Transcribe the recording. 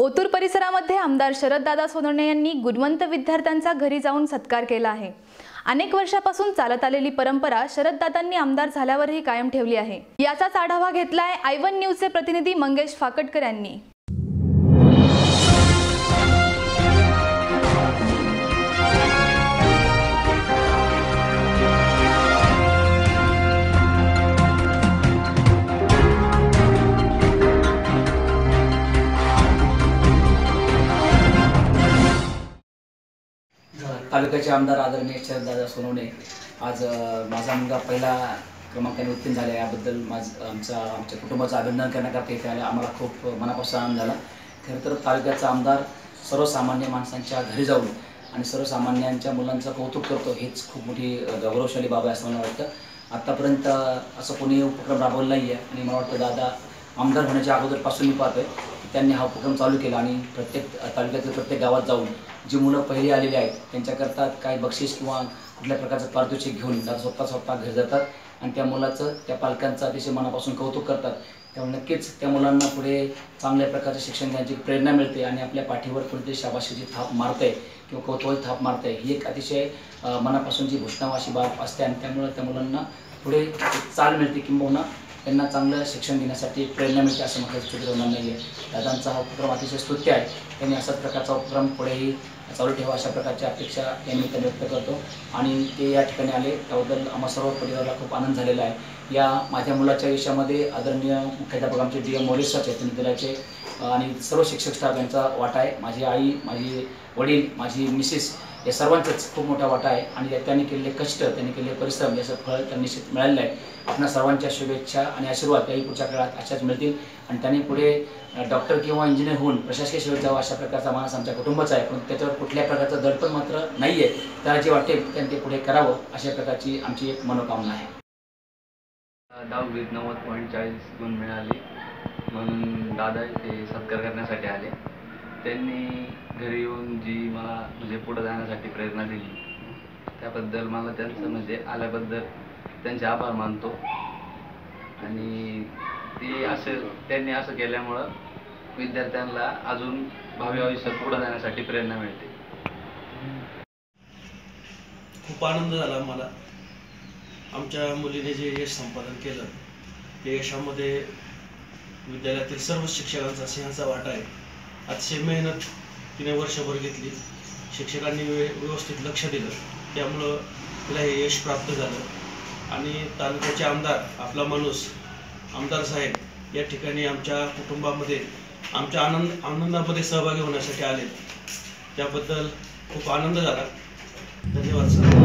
ओतूर परिसरामध्ये आमदार शरददादा सोनवणे यांनी गुणवंत विद्यार्थ्यांचा घरी जाऊन सत्कार केला आहे. अनेक वर्षापासून चालत आलेली परंपरा शरददादांनी आमदार झाल्यावरही कायम ठेवली आहे. याचाच आढावा घेतलाय आयवन न्यूजचे प्रतिनिधी मंगेश फाकटकर यांनी. तालुक्याचे आमदार आदरणीय शरददादा सोनवणे आज माझा मुलगा पहिला क्रमांकाने उत्तीर्ण झाला याबद्दल माझ आमचा आमच्या कुटुंबाचं अभिनंदन करण्याकरता इथे आलं आम्हाला खूप मनापासून आनंद झाला. खरं तर तालुक्याचा आमदार सर्वसामान्य माणसांच्या घरी जाऊन आणि सर्वसामान्यांच्या मुलांचं कौतुक करतो हेच खूप मोठी गौरवशाली बाब आहे असं मला वाटतं. आत्तापर्यंत असं कोणी उपक्रम राबवला नाही आहे आणि मला वाटतं दादा आमदार होण्याच्या अगोदरपासून मी पाहतोय. त्यांनी हा उपक्रम चालू केला आणि प्रत्येक तालुक्यातील प्रत्येक गावात जाऊन जी मुलं पहिली आलेली आहेत त्यांच्याकरता काही बक्षीस किंवा कुठल्या प्रकारचं पारितोषिक घेऊन दादा स्वतः स्वतः घरी जातात आणि त्या मुलाचं त्या पालकांचं अतिशय मनापासून कौतुक करतात. त्यामुळे नक्कीच त्या मुलांना पुढे चांगल्या प्रकारचं शिक्षण देण्याची प्रेरणा मिळते आणि आपल्या पाठीवर कोणती शाबाशीची थाप मारते किंवा कौतुकाची थाप मारते ही एक अतिशय मनापासून मनापासूनची घोषणावाशी बाब असते आणि त्यामुळे त्या मुलांना पुढे चाल मिळते किंबहुना त्यांना चांगलं शिक्षण घेण्यासाठी प्रेरणा मिळते असं म्हटलं चुकीचं होणार नाही आहे दादांचा हा उपक्रम अतिशय स्तुत्य आहे. त्यांनी असाच प्रकारचा उपक्रम पुढेही चालू ठेवा अशा प्रकारची अपेक्षा या निमित्ताने व्यक्त करतो. आणि ते या ठिकाणी आले त्याबद्दल आम्हा सर्व परिवाराला खूप आनंद झालेला आहे. या माझ्या मुलाच्या विषयामध्ये आदरणीय मुख्याध्यापक आमचे डी एम मोरेसर चैतन्य दिलाचे आणि सर्व शिक्षक स्टाफ यांचा वाटा आहे. माझी आई माझी वडील माझी मिसेस या सर्वांचाच खूप मोठा वाटा आहे. आणि त्यांनी केलेले कष्ट त्यांनी केलेले परिश्रम याचं फळ त्यांना निश्चित मिळालेलं आहे. आपल्या सर्वांच्या शुभेच्छा आणि आशीर्वाद त्याही पुढच्या काळात अशाच मिळतील. आणि त्यांनी पुढे डॉक्टर किंवा इंजिनियर होऊन प्रशासकीय सेवेत जावं अशा प्रकारचा माणूस आमच्या कुटुंबाचा आहे. पण त्याच्यावर कुठल्या प्रकारचं दडपण मात्र नाही आहे त्याला जे वाटेल त्यांनी ते पुढे करावं अशा प्रकारची आमची एक मनोकामना आहे. दहावीत नव्वद पॉईंट चाळीस गुण मिळाले. म्हणून दादा ते सत्कार करण्यासाठी आले. त्यांनी घरी येऊन जी मला म्हणजे पुढे जाण्यासाठी प्रेरणा दिली त्याबद्दल मला त्यांचं म्हणजे आल्याबद्दल त्यांचे आभार मानतो. आणि ते असं त्यांनी असं केल्यामुळं विद्यार्थ्यांना अजून भावी आयुष्यात पुढे जाण्यासाठी प्रेरणा मिळते. खूप आनंद झाला मला. आमच्या मुलीने जे यश संपादन केलं ते यशामध्ये विद्यालयातील सर्व शिक्षकांचा सिंहाचा वाटा आहे. अतिशय मेहनत तिने वर्षभर घेतली. शिक्षकांनी वे- व्यवस्थित लक्ष दिलं. त्यामुळं तिला हे यश प्राप्त झालं. आणि तालुक्याचे आमदार आपला माणूस आमदार साहेब या ठिकाणी आमच्या कुटुंबामध्ये आमच्या आनंद आनंदामध्ये सहभागी होण्यासाठी आले. त्याबद्दल खूप आनंद झाला. धन्यवाद सर.